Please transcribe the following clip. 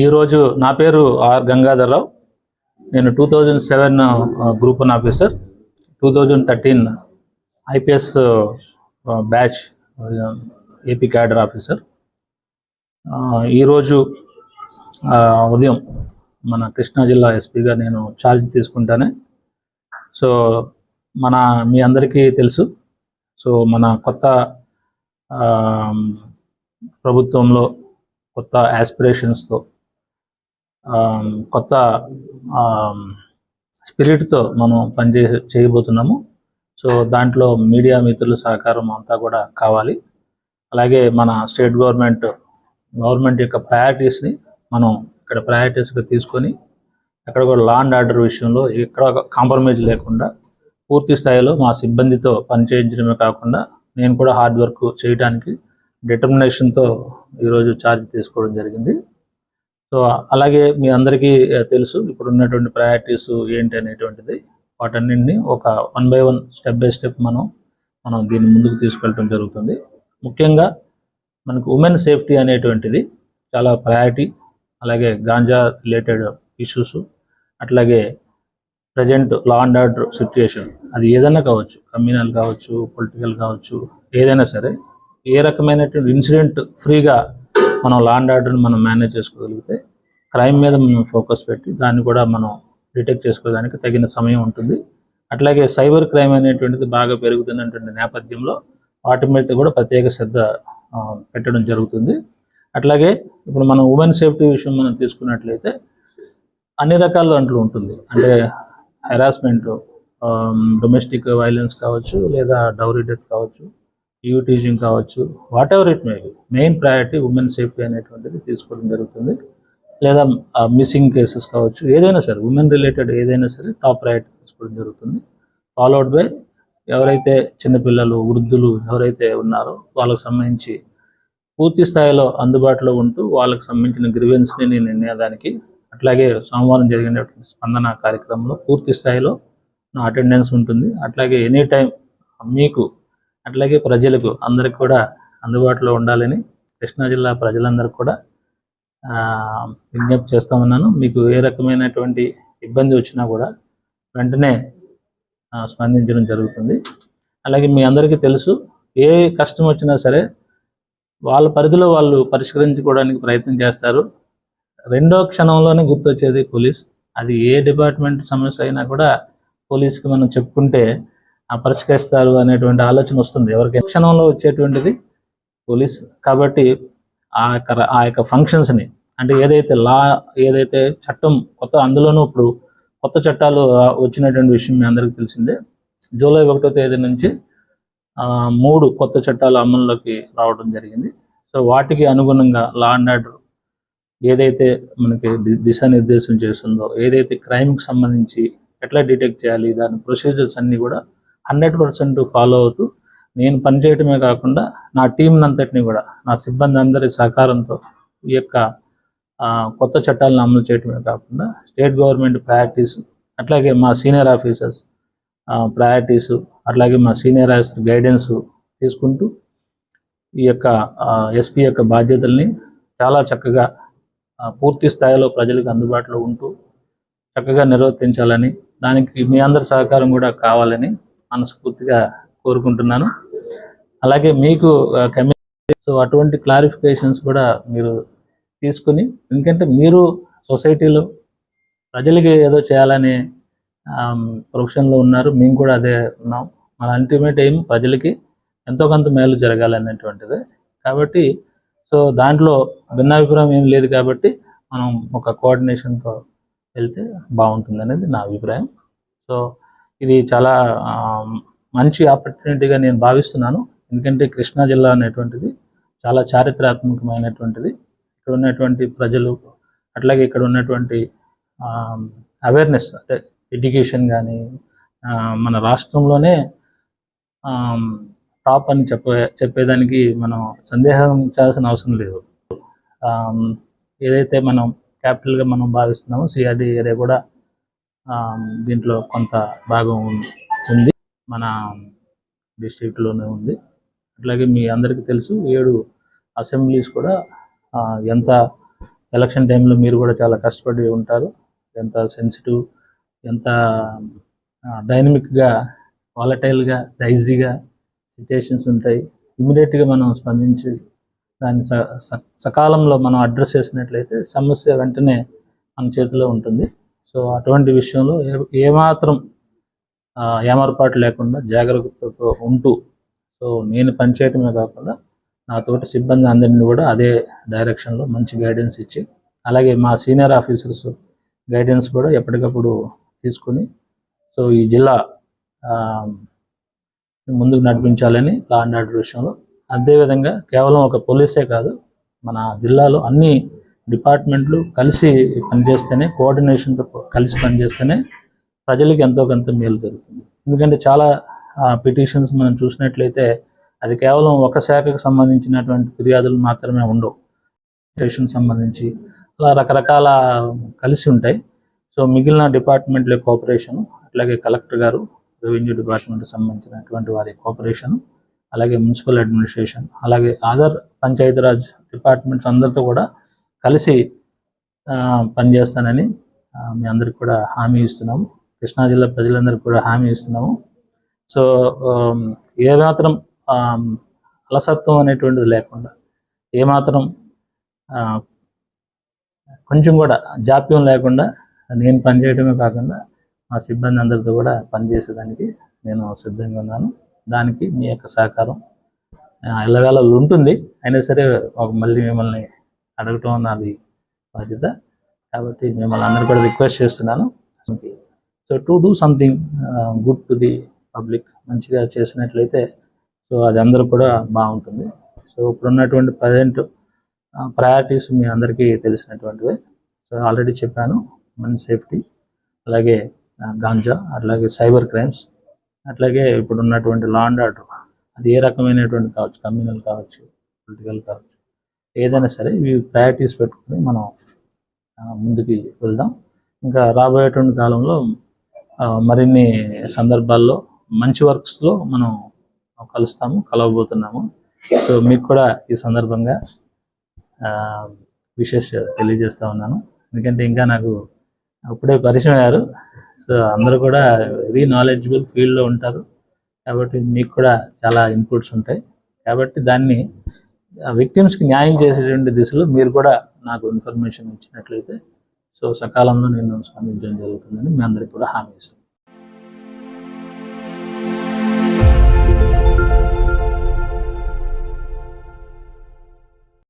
ఈరోజు నా పేరు ఆర్ గంగాధర్రావు నేను two thousand seven group one officer. Two thousand thirteen IPS batch AP cadre officer. ఈరోజు ఉదయం మన కృష్ణా జిల్లా ఎస్పీగా నేను ఛార్జ్ తీసుకుంటానే. సో మన మీ అందరికీ తెలుసు. సో మన కొత్త ప్రభుత్వంలో కొత్త యాస్పిరేషన్స్తో కొత్త స్పిరిట్తో మనం పనిచే చేయబోతున్నాము. సో దాంట్లో మీడియా మిత్రుల సహకారం అంతా కూడా కావాలి. అలాగే మన స్టేట్ గవర్నమెంట్ గవర్నమెంట్ యొక్క ప్రయారిటీస్ని మనం ఇక్కడ ప్రయారిటీస్గా తీసుకొని అక్కడ కూడా లా అండ్ ఆర్డర్ విషయంలో ఎక్కడ కాంప్రమైజ్ లేకుండా పూర్తి స్థాయిలో మా సిబ్బందితో పనిచేయించడమే కాకుండా నేను కూడా హార్డ్ వర్క్ చేయడానికి డిటర్మినేషన్తో ఈరోజు ఛార్జ్ తీసుకోవడం జరిగింది. సో అలాగే మీ అందరికీ తెలుసు ఇప్పుడు ఉన్నటువంటి ప్రయారిటీస్ ఏంటి అనేటువంటిది. వాటన్నింటినీ ఒక one by one step by step మనం మనం దీన్ని ముందుకు తీసుకెళ్ళటం జరుగుతుంది. ముఖ్యంగా మనకు ఉమెన్ సేఫ్టీ అనేటువంటిది చాలా ప్రయారిటీ అలాగే గాంజా రిలేటెడ్ ఇష్యూస్ అట్లాగే present law and order situation అది ఏదైనా కావచ్చు కమ్యూనల్ కావచ్చు పొలిటికల్ కావచ్చు ఏదైనా సరే ఏ రకమైనటువంటి ఇన్సిడెంట్ ఫ్రీగా మనం లాండ్ ఆర్డర్ని మనం మేనేజ్ చేసుకోగలిగితే క్రైమ్ మీద మనం ఫోకస్ పెట్టి దాన్ని కూడా మనం డిటెక్ట్ చేసుకోవడానికి తగిన సమయం ఉంటుంది. అట్లాగే సైబర్ క్రైమ్ అనేటువంటిది బాగా పెరుగుతున్నటువంటి నేపథ్యంలో వాటి మీద కూడా ప్రత్యేక శ్రద్ధ పెట్టడం జరుగుతుంది. అట్లాగే ఇప్పుడు మనం ఉమెన్ సేఫ్టీ విషయం మనం తీసుకున్నట్లయితే అన్ని రకాల దాంట్లో ఉంటుంది. అంటే హెరాస్మెంట్ డొమెస్టిక్ వైలెన్స్ కావచ్చు లేదా డౌరీ డెత్ కావచ్చు. యూ టీచింగ్ కావచ్చు whatever it may main priority women safety అనేటువంటిది తీసుకోవడం జరుగుతుంది. లేదా మిస్సింగ్ కేసెస్ కావచ్చు ఏదైనా సరే ఉమెన్ రిలేటెడ్ ఏదైనా సరే టాప్ ప్రయారిటీ తీసుకోవడం జరుగుతుంది. ఫాలోడ్ బై ఎవరైతే చిన్నపిల్లలు వృద్ధులు ఎవరైతే ఉన్నారో వాళ్ళకి సంబంధించి పూర్తి స్థాయిలో అందుబాటులో ఉంటూ వాళ్ళకి సంబంధించిన గ్రివెన్స్ని నేను నిర్ణయదానికి అట్లాగే సోమవారం జరిగినటువంటి స్పందన కార్యక్రమంలో పూర్తి స్థాయిలో నా అటెండెన్స్ ఉంటుంది. అట్లాగే ఎనీ టైం మీకు అట్లాగే ప్రజలకు అందరికి కూడా అందుబాటులో ఉండాలని కృష్ణా జిల్లా ప్రజలందరికీ కూడా విజ్ఞప్తి చేస్తా ఉన్నాను. మీకు ఏ రకమైనటువంటి ఇబ్బంది వచ్చినా కూడా వెంటనే స్పందించడం జరుగుతుంది. అలాగే మీ అందరికీ తెలుసు ఏ కష్టం వచ్చినా సరే వాళ్ళ పరిధిలో వాళ్ళు పరిష్కరించుకోవడానికి ప్రయత్నం చేస్తారు. రెండో క్షణంలోనే గుర్తొచ్చేది పోలీస్. అది ఏ డిపార్ట్మెంట్ సమస్య అయినా కూడా పోలీస్కి మనం చెప్పుకుంటే పరిష్కరిస్తారు అనేటువంటి ఆలోచన వస్తుంది. ఎవరికి? క్షణంలో వచ్చేటువంటిది పోలీస్. కాబట్టి ఆ యొక్క ఆ యొక్క ఫంక్షన్స్ని అంటే ఏదైతే లా ఏదైతే చట్టం కొత్త అందులోనూ ఇప్పుడు కొత్త చట్టాలు వచ్చినటువంటి విషయం మీ అందరికీ తెలిసిందే. జూలై ఒకటో తేదీ నుంచి మూడు కొత్త చట్టాలు అమల్లోకి రావడం జరిగింది. సో వాటికి అనుగుణంగా లా అండ్ ఆర్డర్ ఏదైతే మనకి దిశానిర్దేశం చేస్తుందో ఏదైతే క్రైమ్కి సంబంధించి ఎట్లా డిటెక్ట్ చేయాలి దాని ప్రొసీజర్స్ అన్నీ కూడా హండ్రెడ్ పర్సెంట్ ఫాలో అవుతూ నేను పనిచేయటమే కాకుండా నా టీం అంతటిని కూడా నా సిబ్బంది అందరి సహకారంతో ఈ యొక్క కొత్త చట్టాలను అమలు చేయటమే కాకుండా స్టేట్ గవర్నమెంట్ ప్రయారిటీస్ అట్లాగే మా సీనియర్ ఆఫీసర్స్ ప్రయారిటీస్ అట్లాగే మా సీనియర్ ఆఫీసర్ గైడెన్స్ తీసుకుంటూ ఈ యొక్క ఎస్పీ యొక్క బాధ్యతల్ని చాలా చక్కగా పూర్తి స్థాయిలో ప్రజలకు అందుబాటులో ఉంటూ చక్కగా నిర్వర్తించాలని దానికి మీ అందరి సహకారం కూడా కావాలని మనస్ఫూర్తిగా కోరుకుంటున్నాను. అలాగే మీకు కమ్యూనిటీ సో అటువంటి క్లారిఫికేషన్స్ కూడా మీరు తీసుకుని ఎందుకంటే మీరు సొసైటీలో ప్రజలకి ఏదో చేయాలనే ప్రొఫెషన్లో ఉన్నారు. మేము కూడా అదే ఉన్నాం. మన అల్టిమేట్ ఎయిమ్ ప్రజలకి ఎంతో కొంత మేలు జరగాలనేటువంటిది. కాబట్టి సో దాంట్లో భిన్నాభిప్రాయం ఏం లేదు కాబట్టి మనం ఒక కోఆర్డినేషన్తో వెళ్తే బాగుంటుంది అనేది నా అభిప్రాయం. సో ఇది చాలా మంచి ఆపర్చునిటీగా నేను భావిస్తున్నాను. ఎందుకంటే కృష్ణా జిల్లా అనేటువంటిది చాలా చారిత్రాత్మకమైనటువంటిది. ఇక్కడ ఉన్నటువంటి ప్రజలు అట్లాగే ఇక్కడ ఉన్నటువంటి అవేర్నెస్ అంటే ఎడ్యుకేషన్ కానీ మన రాష్ట్రంలోనే టాప్ అని చెప్పే చెప్పేదానికి మనం సందేహించాల్సిన అవసరం లేదు. ఏదైతే మనం క్యాపిటల్గా మనం భావిస్తున్నామో సిఆర్డి ఏరియా కూడా దీంట్లో కొంత భాగం ఉంది. మన డిస్ట్రిక్ట్లోనే ఉంది. అట్లాగే మీ అందరికీ తెలుసు ఏడు అసెంబ్లీస్ కూడా ఎంత ఎలక్షన్ టైంలో మీరు కూడా చాలా కష్టపడి ఉంటారు. ఎంత సెన్సిటివ్ ఎంత డైనమిక్గా వాలటైల్గా డైజీగా సిచ్యుయేషన్స్ ఉంటాయి. ఇమీడియట్గా మనం స్పందించి దాన్ని స స- సకాలంలో మనం అడ్రస్ చేసినట్లయితే సమస్య వెంటనే మన చేతిలో ఉంటుంది. సో అటువంటి విషయంలో ఏ- ఏమాత్రం ఏమరపాటు లేకుండా జాగ్రత్తతో ఉంటూ సో నేను పనిచేయటమే కాకుండా నాతోటి సిబ్బంది అందరినీ కూడా అదే డైరెక్షన్లో మంచి గైడెన్స్ ఇచ్చి అలాగే మా సీనియర్ ఆఫీసర్స్ గైడెన్స్ కూడా ఎప్పటికప్పుడు తీసుకుని సో ఈ జిల్లా ముందుకు నడిపించాలని లా అండ్ ఆర్డర్ విషయంలో. అదేవిధంగా కేవలం ఒక పోలీసే కాదు మన జిల్లాలో అన్ని డిపార్ట్మెంట్లు కలిసి పనిచేస్తేనే కోఆర్డినేషన్తో కలిసి పనిచేస్తేనే ప్రజలకి ఎంతో కొంత మేలు జరుగుతుంది. ఎందుకంటే చాలా పిటిషన్స్ మనం చూసినట్లయితే అది కేవలం ఒక శాఖకు సంబంధించినటువంటి ఫిర్యాదులు మాత్రమే ఉండవు. స్టేషన్ సంబంధించి అలా రకరకాల కలిసి ఉంటాయి. సో మిగిలిన డిపార్ట్మెంట్ల కోఆపరేషన్ అట్లాగే కలెక్టర్ గారు రెవెన్యూ డిపార్ట్మెంట్ సంబంధించినటువంటి వారి కోఆపరేషన్ అలాగే మున్సిపల్ అడ్మినిస్ట్రేషన్ అలాగే అదర్ పంచాయతీరాజ్ డిపార్ట్మెంట్స్ అందరితో కూడా కలిసి పనిచేస్తానని మీ అందరికి కూడా హామీ ఇస్తున్నాము. కృష్ణా జిల్లా ప్రజలందరికీ కూడా హామీ ఇస్తున్నాము. సో ఏమాత్రం అలసత్వం అనేటువంటిది లేకుండా ఏమాత్రం కొంచెం కూడా జాప్యం లేకుండా నేను పనిచేయడమే కాకుండా మా సిబ్బంది అందరితో కూడా పనిచేసేదానికి నేను సిద్ధంగా ఉన్నాను. దానికి మీ యొక్క సహకారం ఆ, ఎల్లవేళ ఉంటుంది. అయినా సరే మళ్ళీ మిమ్మల్ని అడగటం నాది బాధ్యత. కాబట్టి మిమ్మల్ని అందరూ కూడా రిక్వెస్ట్ చేస్తున్నాను. So to do something good to the public మంచిగా చేసినట్లయితే సో అది అందరూ కూడా బాగుంటుంది. సో ఇప్పుడున్నటువంటి ప్రజెంట్ ప్రయారిటీస్ మీ అందరికీ తెలిసినటువంటివే. సో ఆల్రెడీ చెప్పాను మన సేఫ్టీ అలాగే గాంజా అట్లాగే సైబర్ క్రైమ్స్ అట్లాగే ఇప్పుడు ఉన్నటువంటి లా అండ్ ఆర్డర్. అది ఏ రకమైనటువంటి కావచ్చు కమ్యూనల్ కావచ్చు పొలిటికల్ కావచ్చు. ఏదైనా సరే ఇవి ప్రయారిటీస్ పెట్టుకుని మనం ముందుకు ముందుకి వెళ్దాం. ఇంకా రాబోయేటువంటి కాలంలో మరిన్ని సందర్భాల్లో మంచి వర్క్స్లో మనం కలుస్తాము కలవబోతున్నాము. సో మీకు కూడా ఈ సందర్భంగా విషెస్ తెలియజేస్తూ ఉన్నాను. ఎందుకంటే ఇంకా నాకు అప్పుడే పరిచయం అయ్యారు. సో అందరూ కూడా వెరీ నాలెడ్జబుల్ ఫీల్డ్లో ఉంటారు. కాబట్టి మీకు కూడా చాలా ఇన్పుట్స్ ఉంటాయి. కాబట్టి దాన్ని విక్టిమ్స్కి న్యాయం చేసేటువంటి దిశలో మీరు కూడా నాకు ఇన్ఫర్మేషన్ ఇచ్చినట్లయితే సో సకాలంలో నేను స్పందించడం జరుగుతుందని మీ అందరికీ కూడా హామీ ఇస్తాను